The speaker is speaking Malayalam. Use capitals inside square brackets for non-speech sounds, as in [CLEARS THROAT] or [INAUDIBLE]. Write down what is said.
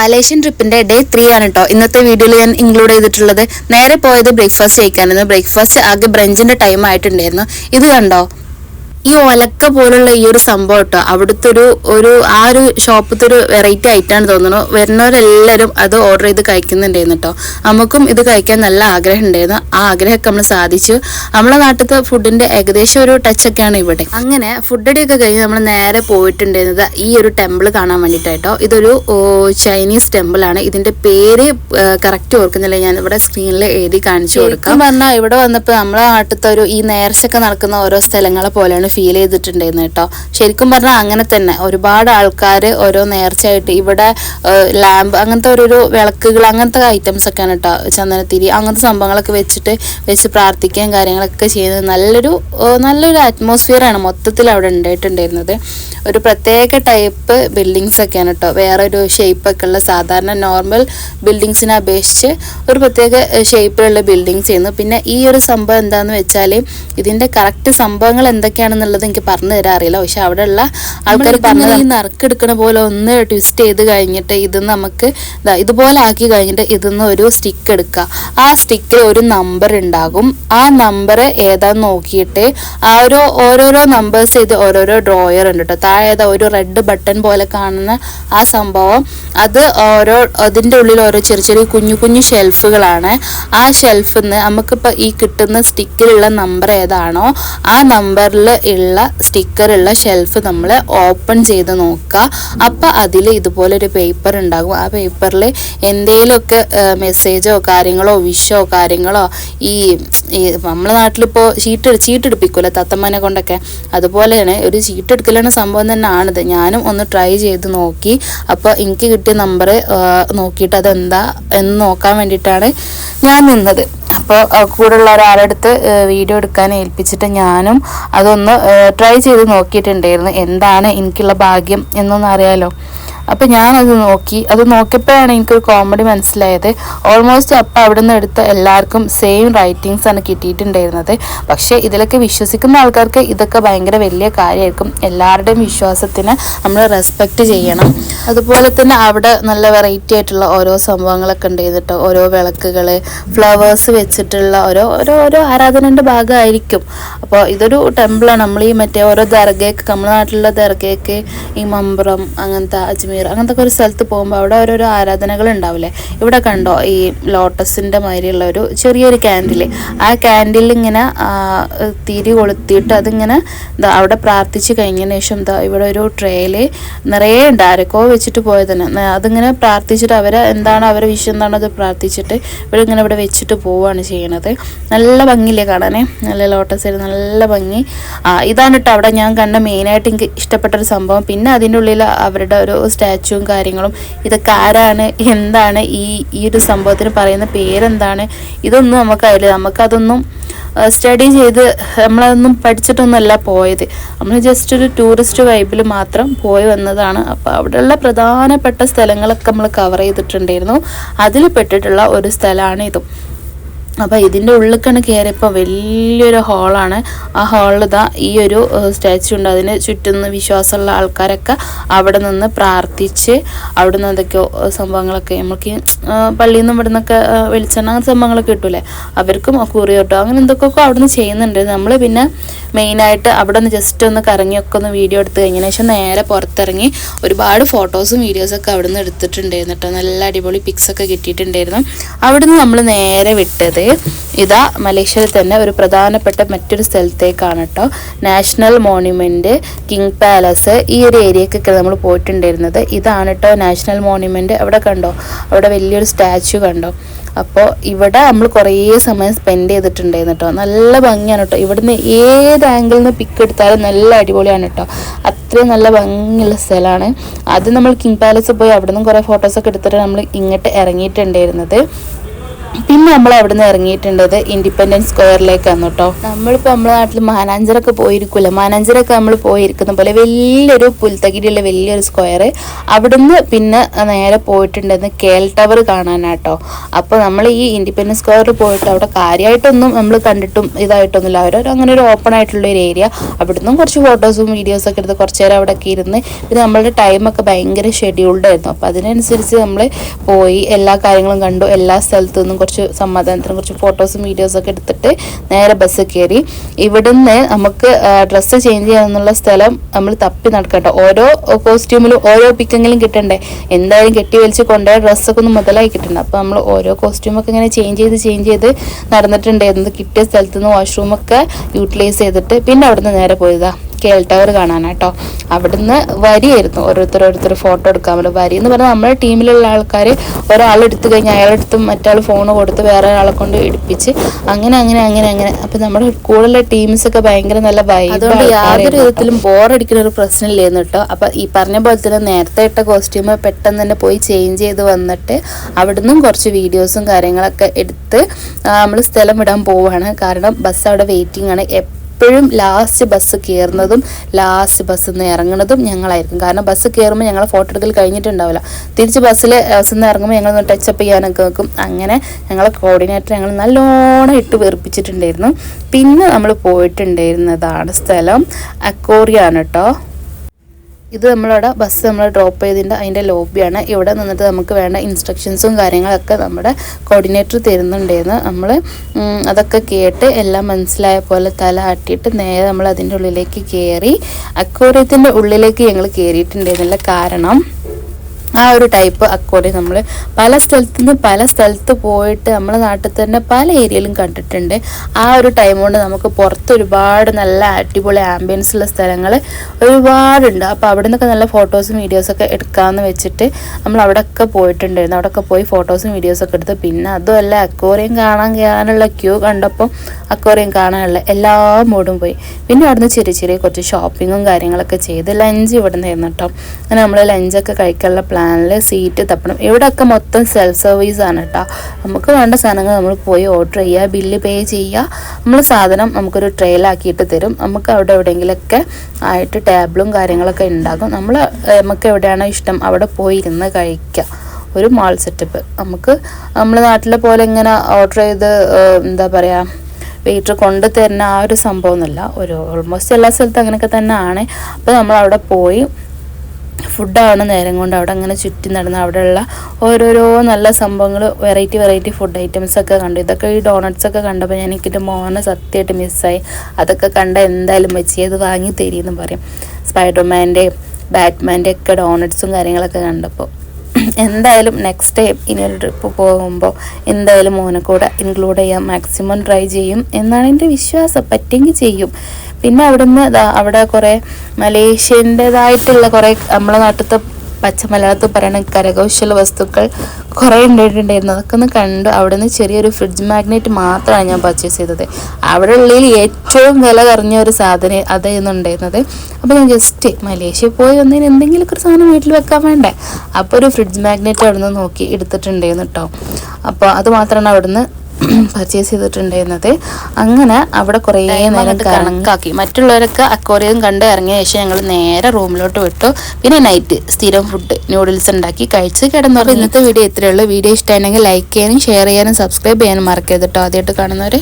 മലേഷ്യൻ ട്രിപ്പിന്റെ ഡേ ത്രീ ആണ് കേട്ടോ ഇന്നത്തെ വീഡിയോയിൽ ഞാൻ ഇൻക്ലൂഡ് ചെയ്തിട്ടുള്ളത് നേരെ പോയത് ബ്രേക്ക്ഫാസ്റ്റ് കഴിക്കാനായിരുന്നു. ബ്രേക്ക്ഫാസ്റ്റ് ആകെ ബ്രഞ്ചിന്റെ ടൈം ആയിട്ടുണ്ടായിരുന്നു. ഇത് കണ്ടോ? ഈ ഒലക്ക പോലുള്ള ഈ ഒരു സംഭവം കേട്ടോ അവിടുത്തെ ഒരു ഒരു ആ ഒരു ഷോപ്പത്തെ ഒരു വെറൈറ്റി ആയിട്ടാണ് തോന്നുന്നു. വരുന്നവരെല്ലാവരും അത് ഓർഡർ ചെയ്ത് കഴിക്കുന്നുണ്ടായിരുന്നു കേട്ടോ നമുക്കും ഇത് കഴിക്കാൻ നല്ല ആഗ്രഹം ഉണ്ടായിരുന്നു ആ ആഗ്രഹമൊക്കെ നമ്മൾ സാധിച്ചു. നമ്മുടെ നാട്ടിലത്തെ ഫുഡിന്റെ ഏകദേശം ഒരു ടച്ചൊക്കെയാണ് ഇവിടെ. അങ്ങനെ ഫുഡടിയൊക്കെ കഴിഞ്ഞ് നമ്മൾ നേരെ പോയിട്ടുണ്ടായിരുന്നത് ഈ ഒരു ടെമ്പിൾ കാണാൻ വേണ്ടിയിട്ടായിട്ടോ ഇതൊരു ചൈനീസ് ടെമ്പിൾ ആണ്. ഇതിന്റെ പേര് കറക്റ്റ് ഓർക്കുന്നില്ല. ഞാൻ ഇവിടെ സ്ക്രീനിൽ എഴുതി കാണിച്ചു കൊടുക്കാം. പറഞ്ഞാൽ ഇവിടെ വന്നപ്പോൾ നമ്മളെ നാട്ടിലത്തെ ഒരു ഈ നേർച്ചൊക്കെ നടക്കുന്ന ഓരോ സ്ഥലങ്ങളെ പോലെയാണ് ഫീൽ ചെയ്തിട്ടുണ്ടായിരുന്നു കേട്ടോ. ശരിക്കും പറഞ്ഞാൽ അങ്ങനെ തന്നെ. ഒരുപാട് ആൾക്കാർ ഓരോ നേർച്ചയായിട്ട് ഇവിടെ ലാമ്പ് അങ്ങനത്തെ ഓരോരോ വിളക്കുകൾ അങ്ങനത്തെ ഐറ്റംസ് ഒക്കെയാണ് കേട്ടോ ചന്ദനത്തിരി അങ്ങനത്തെ സംഭവങ്ങളൊക്കെ വെച്ചിട്ട് വെച്ച് പ്രാർത്ഥിക്കുകയും കാര്യങ്ങളൊക്കെ ചെയ്യുന്നത്. നല്ലൊരു നല്ലൊരു അറ്റ്മോസ്ഫിയറാണ് മൊത്തത്തിൽ അവിടെ ഉണ്ടായിട്ടുണ്ടായിരുന്നത്. ഒരു പ്രത്യേക ടൈപ്പ് ബിൽഡിങ്സ് ഒക്കെയാണ് കേട്ടോ. വേറെ ഒരു ഷേപ്പൊക്കെ ഉള്ള സാധാരണ നോർമൽ ബിൽഡിങ്സിനെ അപേക്ഷിച്ച് ഒരു പ്രത്യേക ഷേപ്പിലുള്ള ബിൽഡിങ്സ് ചെയ്യുന്നു പിന്നെ ഈ ഒരു സംഭവം എന്താണെന്ന് വെച്ചാൽ ഇതിന്റെ കറക്റ്റ് സംഭവങ്ങൾ എന്തൊക്കെയാണെന്നുള്ളത് എനിക്ക് പറഞ്ഞു തരാൻ അറിയില്ല. പക്ഷെ അവിടെയുള്ള ആൾക്കാർ പറഞ്ഞത് ഈ നറുക്കെടുക്കണ പോലെ ഒന്ന് ട്വിസ്റ്റ് ചെയ്ത് കഴിഞ്ഞിട്ട് ഇത് നമുക്ക് ഇതുപോലെ ആക്കി കഴിഞ്ഞിട്ട് ഇതിന്ന് ഒരു സ്റ്റിക്ക് എടുക്കുക. ആ സ്റ്റിക്കിൽ ഒരു നമ്പർ ഉണ്ടാകും. ആ നമ്പർ ഏതാന്ന് നോക്കിയിട്ട് ആ ഒരു ഓരോരോ നമ്പേഴ്സ് ചെയ്ത് ഓരോരോ ഡ്രോയർ ഉണ്ട് കേട്ടോ താഴെ ഒരു റെഡ് ബട്ടൺ പോലെ കാണുന്ന ആ സംഭവം. അത് ഓരോ അതിന്റെ ഉള്ളിൽ ഓരോ ചെറിയ ചെറിയ കുഞ്ഞു കുഞ്ഞു ഷെൽഫുകളാണ് ആ ഷെൽഫിൽ നിന്ന് നമുക്കിപ്പോൾ ഈ കിട്ടുന്ന സ്റ്റിക്കിലുള്ള നമ്പർ ഏതാണോ ആ നമ്പറിൽ ഉള്ള സ്റ്റിക്കറുള്ള ഷെൽഫ് നമ്മൾ ഓപ്പൺ ചെയ്ത് നോക്കുക അപ്പോൾ അതിൽ ഇതുപോലൊരു പേപ്പർ ഉണ്ടാകും. ആ പേപ്പറിൽ എന്തെങ്കിലുമൊക്കെ മെസ്സേജോ കാര്യങ്ങളോ വിഷോ കാര്യങ്ങളോ ഈ നമ്മളെ നാട്ടിലിപ്പോൾ ചീട്ട് ചീട്ടെടുപ്പിക്കുമല്ലോ തത്തമ്മനെ കൊണ്ടൊക്കെ. അതുപോലെയാണ് ഒരു ചീട്ടെടുക്കലാണ് സംഭവം തന്നെയാണിത് ഞാനും ഒന്ന് ട്രൈ ചെയ്ത് നോക്കി. അപ്പോൾ എനിക്ക് കിട്ടിയ നമ്പർ നോക്കിയിട്ട് അതെന്താ എന്ന് നോക്കാൻ വേണ്ടിയിട്ടാണ് ഞാൻ നിന്നത്. അപ്പോൾ കൂടെയുള്ള ഒരാളെടുത്ത് വീഡിയോ എടുക്കാൻ ഏൽപ്പിച്ചിട്ട് ഞാനും അതൊന്ന് ട്രൈ ചെയ്ത് നോക്കിയിട്ടുണ്ടായിരുന്നു. എന്താണ് എനിക്കുള്ള ഭാഗ്യം എന്നൊന്നും അറിയാലോ. അപ്പോൾ ഞാനത് നോക്കി. അത് നോക്കിയപ്പോഴാണ് എനിക്കൊരു കോമഡി മനസ്സിലായത്. ഓൾമോസ്റ്റ് അപ്പം അവിടെ നിന്ന് എടുത്ത എല്ലാവർക്കും സെയിം റൈറ്റിങ്സ് ആണ് കിട്ടിയിട്ടുണ്ടായിരുന്നത്. പക്ഷേ ഇതിലൊക്കെ വിശ്വസിക്കുന്ന ആൾക്കാർക്ക് ഇതൊക്കെ ഭയങ്കര വലിയ കാര്യമായിരിക്കും. എല്ലാവരുടെയും വിശ്വാസത്തിന് നമ്മൾ റെസ്പെക്റ്റ് ചെയ്യണം. അതുപോലെ തന്നെ അവിടെ നല്ല വെറൈറ്റി ആയിട്ടുള്ള ഓരോ സംഭവങ്ങളൊക്കെ ഉണ്ട്. ചെയ്തിട്ടോ ഓരോ വിളക്കുകൾ ഫ്ലവേഴ്സ് വെച്ചിട്ടുള്ള ഓരോ ഓരോ ഓരോ ആരാധനയുടെ ഭാഗമായിരിക്കും. അപ്പോൾ ഇതൊരു ടെമ്പിളാണ് നമ്മൾ ഈ മറ്റേ ഓരോ ദർഗയ്ക്ക് നമ്മുടെ നാട്ടിലുള്ള ദർഗയ്ക്ക് ഈ മമ്പ്രം അങ്ങനത്തെ അജ്മീർ അങ്ങനത്തെ ഒക്കെ ഒരു സ്ഥലത്ത് പോകുമ്പോൾ അവിടെ ഓരോരോ ആരാധനകൾ ഉണ്ടാവില്ലേ? ഇവിടെ കണ്ടോ ഈ ലോട്ടസിന്റെ മാതിരിയുള്ള ഒരു ചെറിയൊരു ക്യാൻഡിൽ ആ ക്യാൻഡിൽ ഇങ്ങനെ തിരി കൊളുത്തിയിട്ട് അതിങ്ങനെ അവിടെ പ്രാർത്ഥിച്ച് കഴിഞ്ഞതിന് ശേഷം ഇവിടെ ഒരു ട്രേയിൽ നിറയെ ഉണ്ട്. ആരൊക്കെ വെച്ചിട്ട് പോയതിന്. ന- അതിങ്ങനെ പ്രാർത്ഥിച്ചിട്ട് അവരെ എന്താണ് അവരെ വിഷയം എന്താണോ അത് പ്രാർത്ഥിച്ചിട്ട് ഇവരിങ്ങനെ ഇവിടെ വെച്ചിട്ട് പോവുകയാണ് ചെയ്യണത്. നല്ല ഭംഗിയില്ലേ കാണാനേ? നല്ല ലോട്ടസ് നല്ല ഭംഗി. ഇതാണ് കേട്ടോ അവിടെ ഞാൻ കണ്ട മെയിനായിട്ട് എനിക്ക് ഇഷ്ടപ്പെട്ട ഒരു സംഭവം. പിന്നെ അതിന്റെ ഉള്ളിൽ അവരുടെ ഒരു സ്റ്റാച്ചുവും കാര്യങ്ങളും. ഇതൊക്കെ ആരാണ്? എന്താണ്? ഈ ഈ ഒരു സംഭവത്തിന് പറയുന്ന പേരെന്താണ്? ഇതൊന്നും നമുക്കറിയില്ല നമുക്കതൊന്നും സ്റ്റഡി ചെയ്ത് നമ്മളതൊന്നും പഠിച്ചിട്ടൊന്നുമല്ല പോയത്. നമ്മൾ ജസ്റ്റ് ഒരു ടൂറിസ്റ്റ് വൈബിൽ മാത്രം പോയി വന്നതാണ്. അപ്പോൾ അവിടെയുള്ള പ്രധാനപ്പെട്ട സ്ഥലങ്ങളൊക്കെ നമ്മൾ കവർ ചെയ്തിട്ടുണ്ടായിരുന്നു. അതിൽ പെട്ടിട്ടുള്ള ഒരു സ്ഥലമാണ് ഇതും. അപ്പോൾ ഇതിന്റെ ഉള്ളിലേക്കാണ് കയറിയപ്പോൾ വലിയൊരു ഹാളാണ് ആ ഹാളിൽ ഇതാ ഈ ഒരു സ്റ്റാച്ചു ഉണ്ട്. അതിന് ചുറ്റുന്ന വിശ്വാസമുള്ള ആൾക്കാരൊക്കെ അവിടെ നിന്ന് പ്രാർത്ഥിച്ച് അവിടെ നിന്ന് എന്തൊക്കെയോ സംഭവങ്ങളൊക്കെ നമുക്ക് പള്ളിയിൽ നിന്നും ഇവിടെ നിന്നൊക്കെ വെളിച്ചെണ്ണ അങ്ങനത്തെ സംഭവങ്ങളൊക്കെ കിട്ടൂലേ? അവർക്കും കുറി കിട്ടും അങ്ങനെ എന്തൊക്കെയൊക്കെ അവിടെ നിന്ന് ചെയ്യുന്നുണ്ട്. നമ്മൾ പിന്നെ മെയിനായിട്ട് അവിടെ നിന്ന് ജസ്റ്റ് ഒന്ന് കറങ്ങിയൊക്കെ ഒന്ന് വീഡിയോ എടുത്ത് കഴിഞ്ഞതിന് ശേഷം നേരെ പുറത്തിറങ്ങി ഒരുപാട് ഫോട്ടോസും വീഡിയോസൊക്കെ അവിടെ നിന്ന് എടുത്തിട്ടുണ്ടായിരുന്നു കേട്ടോ. നല്ല അടിപൊളി പിക്സൊക്കെ കിട്ടിയിട്ടുണ്ടായിരുന്നു. അവിടുന്ന് നമ്മൾ നേരെ വിട്ടത് ഇതാ മലേഷ്യയിൽ തന്നെ ഒരു പ്രധാനപ്പെട്ട മറ്റൊരു സ്ഥലത്തേക്കാണ് കേട്ടോ നാഷണൽ മോണ്യുമെന്റ് കിങ് പാലസ് ഈ ഒരു ഏരിയക്കൊക്കെ നമ്മൾ പോയിട്ടുണ്ടായിരുന്നത്. ഇതാണ് കേട്ടോ നാഷണൽ മോണ്യുമെന്റ് അവിടെ കണ്ടോ? അവിടെ വലിയൊരു സ്റ്റാച്ചു കണ്ടോ? അപ്പോൾ ഇവിടെ നമ്മൾ കുറേ സമയം സ്പെൻഡ് ചെയ്തിട്ടുണ്ടായിരുന്നു കേട്ടോ നല്ല ഭംഗിയാണ് കേട്ടോ ഇവിടുന്ന് ഏത് ആംഗിളിൽ നിന്ന് പിക്ക് എടുത്താലും നല്ല അടിപൊളിയാണ് കേട്ടോ അത്രയും നല്ല ഭംഗിയുള്ള സ്ഥലമാണ്. അത് നമ്മൾ കിങ് പാലസ് പോയി അവിടെ നിന്നും കുറേ ഫോട്ടോസൊക്കെ എടുത്തിട്ട് നമ്മൾ ഇങ്ങോട്ട് ഇറങ്ങിയിട്ടുണ്ടായിരുന്നത്. പിന്നെ നമ്മൾ അവിടെ നിന്ന് ഇറങ്ങിയിട്ടുണ്ടത് ഇൻഡിപെൻഡൻസ് സ്ക്വയറിലേക്കാണ് കേട്ടോ. നമ്മളിപ്പോൾ നമ്മുടെ നാട്ടിൽ മാനാഞ്ചിറൊക്കെ പോയിരിക്കില്ല മാനാഞ്ചിറൊക്കെ നമ്മൾ പോയിരിക്കുന്ന പോലെ വലിയൊരു പുൽത്തകിടിയുള്ള വലിയൊരു സ്ക്വയർ അവിടുന്ന് പിന്നെ നേരെ പോയിട്ടുണ്ടെന്ന് കേൽ ടവർ കാണാനാട്ടോ. അപ്പോൾ നമ്മൾ ഈ ഇൻഡിപെൻഡൻസ് സ്ക്വയറിൽ പോയിട്ട് അവിടെ കാര്യമായിട്ടൊന്നും നമ്മൾ കണ്ടിട്ടും ഇതായിട്ടൊന്നുമില്ല. അവർ അങ്ങനെ ഒരു ഓപ്പൺ ആയിട്ടുള്ള ഒരു ഏരിയ അവിടുന്ന് കുറച്ച് ഫോട്ടോസും വീഡിയോസും ഒക്കെ എടുത്ത് കുറച്ച് നേരം അവിടെ ഒക്കെ ഇരുന്ന് പിന്നെ നമ്മളുടെ ടൈമൊക്കെ ഭയങ്കര ഷെഡ്യൂൾഡ് ആയിരുന്നു. അപ്പോൾ അതിനനുസരിച്ച് നമ്മൾ പോയി എല്ലാ കാര്യങ്ങളും കണ്ടു. എല്ലാ സ്ഥലത്തു നിന്നും കുറച്ച് സമാധാനത്തിന് കുറച്ച് ഫോട്ടോസും വീഡിയോസും ഒക്കെ എടുത്തിട്ട് നേരെ ബസ് കയറി. ഇവിടുന്ന് നമുക്ക് ഡ്രസ്സ് ചേഞ്ച് ചെയ്യാനുള്ള സ്ഥലം നമ്മൾ തപ്പി നടക്കട്ടോ ഓരോ കോസ്റ്റ്യൂമിലും ഓരോ പിക്കെങ്കിലും കിട്ടണ്ടേ? എന്തായാലും കെട്ടി വലിച്ച് കൊണ്ടുപോയ ഡ്രസ്സൊക്കെ ഒന്ന് മുതലായി കിട്ടണം അപ്പോൾ നമ്മൾ ഓരോ കോസ്റ്റ്യൂമൊക്കെ ഇങ്ങനെ ചേഞ്ച് ചെയ്ത് ചേഞ്ച് ചെയ്ത് നടന്നിട്ടുണ്ടായിരുന്നു. കിട്ടിയ സ്ഥലത്ത് നിന്ന് വാഷ്റൂമൊക്കെ യൂട്ടിലൈസ് ചെയ്തിട്ട് പിന്നെ അവിടുന്ന് നേരെ പോയതാ. കേൾ ടവർ കാണാനാട്ടോ. അവിടുന്ന് വരിയായിരുന്നു. ഓരോരുത്തർ ഓരോരുത്തർ ഫോട്ടോ എടുക്കാൻ പറ്റും വരി എന്ന് പറഞ്ഞാൽ നമ്മുടെ ടീമിലുള്ള ആൾക്കാർ ഒരാൾ എടുത്തു കഴിഞ്ഞാൽ അയാളെടുത്ത് മറ്റാൾ ഫോൺ കൊടുത്ത് വേറെ ഒരാളെ കൊണ്ട് എടുപ്പിച്ച് അങ്ങനെ അങ്ങനെ അങ്ങനെ അങ്ങനെ. അപ്പം നമ്മുടെ കൂടുതലുള്ള ടീംസ് ഒക്കെ ഭയങ്കര നല്ല ഭയം അതുകൊണ്ട് യാതൊരു. വിധത്തിലും ബോറടിക്കുന്ന ഒരു പ്രശ്നമില്ലായിരുന്നു കേട്ടോ. അപ്പം ഈ പറഞ്ഞ പോലെ തന്നെ നേരത്തെ ഇട്ട കോസ്റ്റ്യൂം പെട്ടെന്ന് തന്നെ പോയി ചേഞ്ച് ചെയ്ത് വന്നിട്ട് അവിടുന്ന് കുറച്ച് വീഡിയോസും കാര്യങ്ങളൊക്കെ എടുത്ത് നമ്മൾ സ്ഥലം വിടാൻ പോവാണ് കാരണം ബസ് അവിടെ വെയിറ്റിംഗ് ആണ്. എപ്പോഴും ലാസ്റ്റ് ബസ് കയറുന്നതും ലാസ്റ്റ് ബസ് നിന്ന് ഇറങ്ങുന്നതും ഞങ്ങളായിരിക്കും. കാരണം ബസ് കയറുമ്പോൾ ഞങ്ങൾ ഫോട്ടോ എടുക്കൽ കഴിഞ്ഞിട്ടുണ്ടാവില്ല. തിരിച്ച് ബസ്സിൽ ബസ്സിൽ നിന്ന് ഇറങ്ങുമ്പോൾ ഞങ്ങൾ ടച്ചപ്പ് ചെയ്യാനൊക്കെ വെക്കും. അങ്ങനെ ഞങ്ങളെ കോർഡിനേറ്റർ ഞങ്ങൾ നല്ലോണം ഇട്ട് വെറുപ്പിച്ചിട്ടുണ്ടായിരുന്നു. പിന്നെ നമ്മൾ പോയിട്ടുണ്ടായിരുന്നതാണ് സ്ഥലം അക്കോറിയാണ് കേട്ടോ ഇത് നമ്മളവിടെ ബസ് നമ്മൾ ഡ്രോപ്പ് ചെയ്തിട്ട് അതിന്റെ ലോബിയാണ് ഇവിടെ നിന്നിട്ട് നമുക്ക് വേണ്ട ഇൻസ്ട്രക്ഷൻസും കാര്യങ്ങളൊക്കെ നമ്മുടെ കോർഡിനേറ്റർ തരുന്നുണ്ടായിരുന്നു നമ്മൾ അതൊക്കെ കേട്ട് എല്ലാം മനസ്സിലായ പോലെ തല ആട്ടിയിട്ട് നേരെ നമ്മൾ അതിന്റെ ഉള്ളിലേക്ക് കയറി അക്വേറിയത്തിന്റെ ഉള്ളിലേക്ക് ഞങ്ങൾ കയറിയിട്ടുണ്ടായിരുന്നില്ല കാരണം ആ ഒരു ടൈപ്പ് അക്കോർഡിയം നമ്മൾ പല സ്ഥലത്തു നിന്ന് പല സ്ഥലത്ത് പോയിട്ട് നമ്മുടെ നാട്ടിൽ തന്നെ പല ഏരിയയിലും കണ്ടിട്ടുണ്ട്. ആ ഒരു ടൈം കൊണ്ട് നമുക്ക് പുറത്ത് ഒരുപാട് നല്ല അടിപൊളി ആംബിയൻസ് ഉള്ള സ്ഥലങ്ങൾ ഒരുപാടുണ്ട്. അപ്പോൾ അവിടെ നിന്നൊക്കെ നല്ല ഫോട്ടോസും വീഡിയോസൊക്കെ എടുക്കാമെന്ന് വെച്ചിട്ട് നമ്മൾ അവിടെയൊക്കെ പോയിട്ടുണ്ടായിരുന്നു. അവിടെയൊക്കെ പോയി ഫോട്ടോസും വീഡിയോസൊക്കെ എടുത്ത് പിന്നെ അതുമല്ല അക്കോറിയം കാണാൻ കാണാനുള്ള ക്യൂ കണ്ടപ്പോൾ അക്കോറിയം കാണാനുള്ള എല്ലാ മൂടും പോയി. പിന്നെ അവിടുന്ന് ചെറിയ ചെറിയ കുറച്ച് ഷോപ്പിങ്ങും കാര്യങ്ങളൊക്കെ ചെയ്ത് ലഞ്ച് ഇവിടെ നിന്നായിരുന്നു കേട്ടോ അങ്ങനെ നമ്മൾ ലഞ്ചൊക്കെ കഴിക്കാനുള്ള പ്ലാനിൽ സീറ്റ് തപ്പണം. ഇവിടെയൊക്കെ മൊത്തം സെൽഫ് സർവീസ് ആണ് കേട്ടോ നമുക്ക് വേണ്ട സാധനങ്ങൾ നമ്മൾ പോയി ഓർഡർ ചെയ്യുക ബില്ല് പേ ചെയ്യുക നമ്മൾ സാധനം നമുക്കൊരു ട്രെയിലാക്കിയിട്ട് തരും. നമുക്ക് അവിടെ എവിടെയെങ്കിലൊക്കെ ആയിട്ട് ടേബിളും കാര്യങ്ങളൊക്കെ ഉണ്ടാകും നമ്മൾ നമുക്ക് എവിടെയാണോ ഇഷ്ടം അവിടെ പോയി ഇരുന്ന് കഴിക്കുക ഒരു മാൾ സെറ്റപ്പ് നമുക്ക് നമ്മുടെ നാട്ടിലെ പോലെ ഇങ്ങനെ ഓർഡർ ചെയ്ത് എന്താ പറയുക വെയിറ്റർ കൊണ്ട് തരുന്ന ആ ഒരു സംഭവമൊന്നുമില്ല ഒരു ഓൾമോസ്റ്റ് എല്ലാ സ്ഥലത്തും അങ്ങനെയൊക്കെ തന്നെ ആണ് അപ്പോൾ നമ്മൾ അവിടെ പോയി ഫുഡാണ് നേരം കൊണ്ട് അവിടെ അങ്ങനെ ചുറ്റി നടന്ന് അവിടെയുള്ള ഓരോരോ നല്ല സംഭവങ്ങൾ വെറൈറ്റി വെറൈറ്റി ഫുഡ് ഐറ്റംസ് ഒക്കെ കണ്ടു. ഇതൊക്കെ ഈ ഡോണറ്റ്സ് ഒക്കെ കണ്ടപ്പോൾ ഞാൻ എനിക്കിട്ട് മോനെ സത്യമായിട്ട് മിസ്സായി അതൊക്കെ കണ്ട എന്തായാലും വെച്ച് അത് വാങ്ങി തരിയെന്ന് പറയും. സ്പൈഡർമാന്റെ ബാറ്റ്മാന്റെ ഒക്കെ ഡോണറ്റ്സും കാര്യങ്ങളൊക്കെ കണ്ടപ്പോൾ എന്തായാലും നെക്സ്റ്റ് ടൈം ഇനിയൊരു ട്രിപ്പ് പോകുമ്പോൾ എന്തായാലും മോനെ കൂടെ ഇൻക്ലൂഡ് ചെയ്യാൻ മാക്സിമം ട്രൈ ചെയ്യും എന്നാണ് എന്റെ വിശ്വാസം. പറ്റെങ്കിൽ ചെയ്യും. പിന്നെ അവിടുന്ന് അവിടെ കുറേ മലേഷ്യന്റെതായിട്ടുള്ള കുറേ നമ്മളെ നാട്ടിലത്തെ പച്ച മലയാളത്തിൽ പറയണ കരകൗശല വസ്തുക്കൾ കുറേ ഉണ്ടായിട്ടുണ്ടായിരുന്നു. അതൊക്കെ ഒന്ന് കണ്ടു. അവിടെ നിന്ന് ചെറിയൊരു ഫ്രിഡ്ജ് മാഗ്നറ്റ് മാത്രമാണ് ഞാൻ പർച്ചേസ് ചെയ്തത്. അവിടെ ഉള്ളിൽ ഏറ്റവും വില കുറഞ്ഞ ഒരു സാധനം അതായിരുന്നു ഉണ്ടായിരുന്നത്. അപ്പോൾ ഞാൻ ജസ്റ്റ് മലേഷ്യ പോയി വന്നതിന് എന്തെങ്കിലുമൊക്കെ ഒരു സാധനം വീട്ടിൽ വെക്കാൻ വേണ്ടേ? അപ്പോൾ ഒരു ഫ്രിഡ്ജ് മാഗ്നറ്റ് അവിടെ നിന്ന് നോക്കി എടുത്തിട്ടുണ്ടായിരുന്നു കേട്ടോ അപ്പോൾ അത് മാത്രമാണ് അവിടുന്ന് [CLEARS THROAT] പർച്ചേസ് ചെയ്തിട്ടുണ്ടായിരുന്നത്. അങ്ങനെ അവിടെ കുറേ നേരം കണക്കാക്കി. മറ്റുള്ളവരൊക്കെ അക്വോറിയം കണ്ട് ഇറങ്ങിയ ശേഷം ഞങ്ങൾ നേരെ റൂമിലോട്ട് വിട്ടു. പിന്നെ നൈറ്റ് സ്ഥിരം ഫുഡ് നൂഡിൽസ് ഉണ്ടാക്കി കഴിച്ച് കിടന്നു ഇന്നത്തെ വീഡിയോ ഇത്രയുള്ളൂ വീഡിയോ ഇഷ്ടമായിരുന്നെങ്കിൽ ലൈക്ക് ചെയ്യാനും ഷെയർ ചെയ്യാനും സബ്സ്ക്രൈബ് ചെയ്യാനും മറക്കരുത് കേട്ടോ ആദ്യമായിട്ട് കാണുന്നവർ